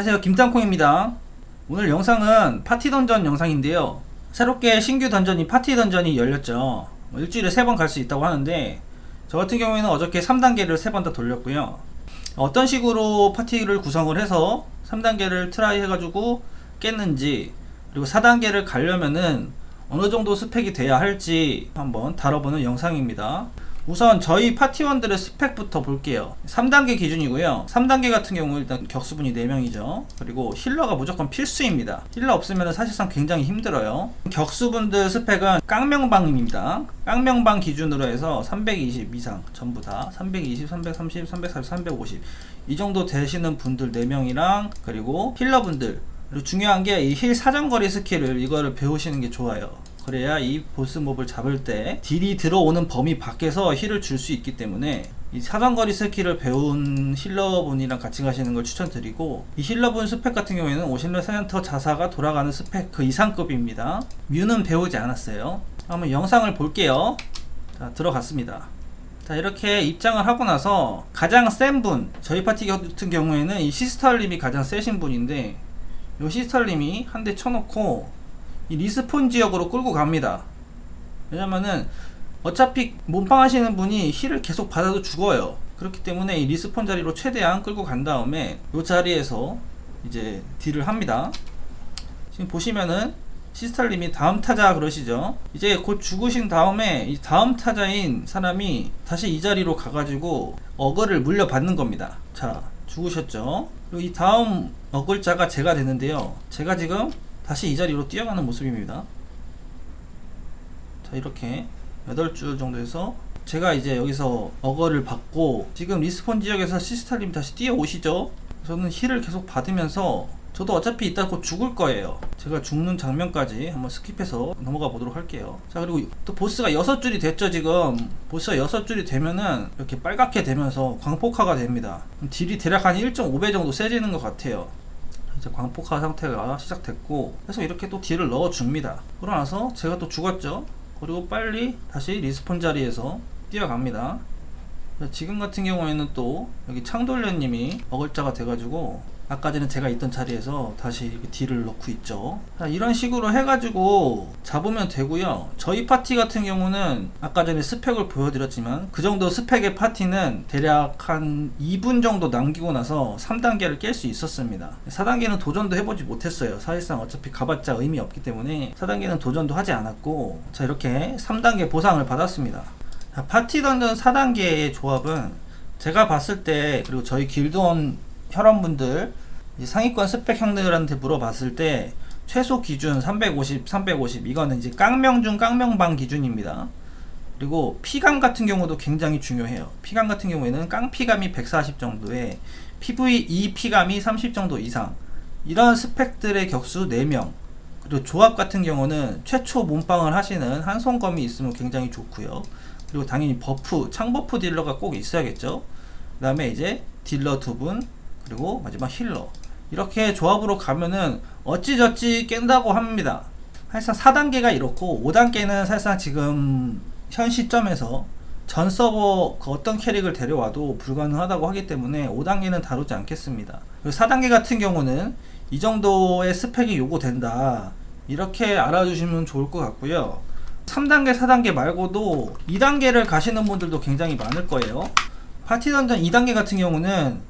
안녕하세요. 김땅콩입니다. 오늘 영상은 파티 던전 영상인데요. 새롭게 신규 던전이 파티 던전이 열렸죠. 뭐 일주일에 3번 갈 수 있다고 하는데 저 같은 경우에는 어저께 3단계를 3번 다 돌렸고요. 어떤 식으로 파티를 구성을 해서 3단계를 트라이 해가지고 깼는지 그리고 4단계를 가려면은 어느 정도 스펙이 돼야 할지 한번 다뤄보는 영상입니다 우선 저희 파티원들의 스펙부터 볼게요. 3단계 기준이고요. 3단계 같은 경우 일단 격수분이 4명이죠. 그리고 힐러가 무조건 필수입니다. 힐러 없으면 사실상 굉장히 힘들어요. 격수분들 스펙은 깡명방입니다. 깡명방 기준으로 해서 320 이상 전부 다. 320, 330, 340, 350 이 정도 되시는 분들 4명이랑 그리고 힐러분들. 그리고 중요한 게 이 힐 사정거리 스킬을 이거를 배우시는 게 좋아요 그래야 이 보스 몹을 잡을 때 딜이 들어오는 범위 밖에서 힐을 줄 수 있기 때문에 이 사정거리 스킬을 배운 힐러분이랑 같이 가시는 걸 추천드리고 이 힐러분 스펙 같은 경우에는 오실러 사이언터 자사가 돌아가는 스펙 그 이상급입니다. 뮤는 배우지 않았어요. 한번 영상을 볼게요. 자 들어갔습니다. 자 이렇게 입장을 하고 나서 가장 센 분 저희 파티 같은 경우에는 이 시스터님이 가장 세신 분인데 이 시스터님이 한 대 쳐놓고 이 리스폰 지역으로 끌고 갑니다. 왜냐면은 어차피 몸빵 하시는 분이 힐을 계속 받아도 죽어요. 그렇기 때문에 이 리스폰 자리로 최대한 끌고 간 다음에 이 자리에서 이제 딜을 합니다. 지금 보시면은 시스탈님이 다음 타자 그러시죠. 이제 곧 죽으신 다음에 이 다음 타자인 사람이 다시 이 자리로 가가지고 어글을 물려받는 겁니다. 자, 죽으셨죠. 이 다음 어글자가 제가 되는데요. 제가 지금 다시 이 자리로 뛰어가는 모습입니다. 자, 이렇게 8줄 정도에서 제가 이제 여기서 어거를 받고 지금 리스폰 지역에서 시스탈님 다시 뛰어오시죠? 저는 힐을 계속 받으면서 저도 어차피 이따 곧 죽을 거예요. 제가 죽는 장면까지 한번 스킵해서 넘어가 보도록 할게요. 자, 그리고 또 보스가 6줄이 됐죠, 지금. 보스가 6줄이 되면은 이렇게 빨갛게 되면서 광폭화가 됩니다. 딜이 대략 한 1.5배 정도 세지는 것 같아요. 이제 광폭화 상태가 시작됐고 그래서 이렇게 또 딜을 넣어줍니다. 그러고 나서 제가 또 죽었죠. 그리고 빨리 다시 리스폰 자리에서 뛰어갑니다. 지금 같은 경우에는 또 여기 창돌려님이 어글자가 돼가지고 아까 전에 제가 있던 자리에서 다시 딜을 넣고 있죠. 자, 이런 식으로 해가지고 잡으면 되고요. 저희 파티 같은 경우는 아까 전에 스펙을 보여드렸지만 그 정도 스펙의 파티는 대략 한 2분 정도 남기고 나서 3단계를 깰 수 있었습니다. 4단계는 도전도 해보지 못했어요. 사실상 어차피 가봤자 의미 없기 때문에 4단계는 도전도 하지 않았고 자 이렇게 3단계 보상을 받았습니다. 자, 파티 던전 4단계의 조합은 제가 봤을 때 그리고 저희 길드원 혈원분들 상위권 스펙 형들한테 물어봤을 때 최소 기준 350, 350 이거는 이제 깡명 중 깡명방 기준입니다. 그리고 피감 같은 경우도 굉장히 중요해요. 피감 같은 경우에는 깡피감이 140 정도에 PVE 피감이 30 정도 이상 이런 스펙들의 격수 4명 그리고 조합 같은 경우는 최초 몸빵을 하시는 한손검이 있으면 굉장히 좋고요. 그리고 당연히 버프, 창버프 딜러가 꼭 있어야겠죠. 그 다음에 이제 딜러 두 분, 그리고 마지막 힐러. 이렇게 조합으로 가면은 어찌저찌 깬다고 합니다. 사실상 4단계가 이렇고 5단계는 사실상 지금 현 시점에서 전 서버 그 어떤 캐릭을 데려와도 불가능하다고 하기 때문에 5단계는 다루지 않겠습니다. 그리고 4단계 같은 경우는 이 정도의 스펙이 요구된다. 이렇게 알아주시면 좋을 것 같고요. 3단계, 4단계 말고도 2단계를 가시는 분들도 굉장히 많을 거예요. 파티 던전 2단계 같은 경우는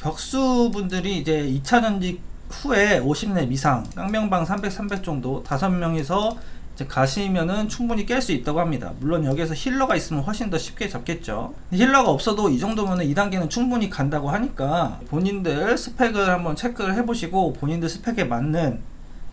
격수분들이 이제 2차 전직 후에 50렙 이상, 깡명방 300, 300 정도 5명에서 이제 가시면은 충분히 깰 수 있다고 합니다. 물론 여기서 힐러가 있으면 훨씬 더 쉽게 잡겠죠. 힐러가 없어도 이 정도면은 2단계는 충분히 간다고 하니까 본인들 스펙을 한번 체크를 해보시고 본인들 스펙에 맞는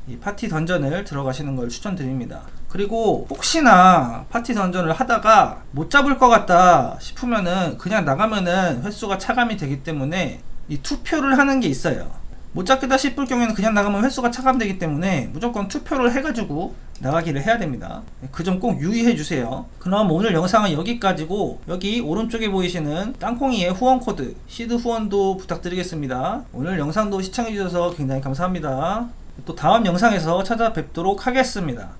이 파티 던전을 들어가시는 걸 추천드립니다. 그리고 혹시나 파티 던전을 하다가 못 잡을 것 같다 싶으면은 그냥 나가면은 횟수가 차감이 되기 때문에 이 투표를 하는 게 있어요. 못 잡겠다 싶을 경우에는 그냥 나가면 횟수가 차감되기 때문에 무조건 투표를 해가지고 나가기를 해야 됩니다. 그 점 꼭 유의해 주세요. 그럼 오늘 영상은 여기까지고 여기 오른쪽에 보이시는 땅콩이의 후원 코드 시드 후원도 부탁드리겠습니다. 오늘 영상도 시청해 주셔서 굉장히 감사합니다. 또 다음 영상에서 찾아뵙도록 하겠습니다.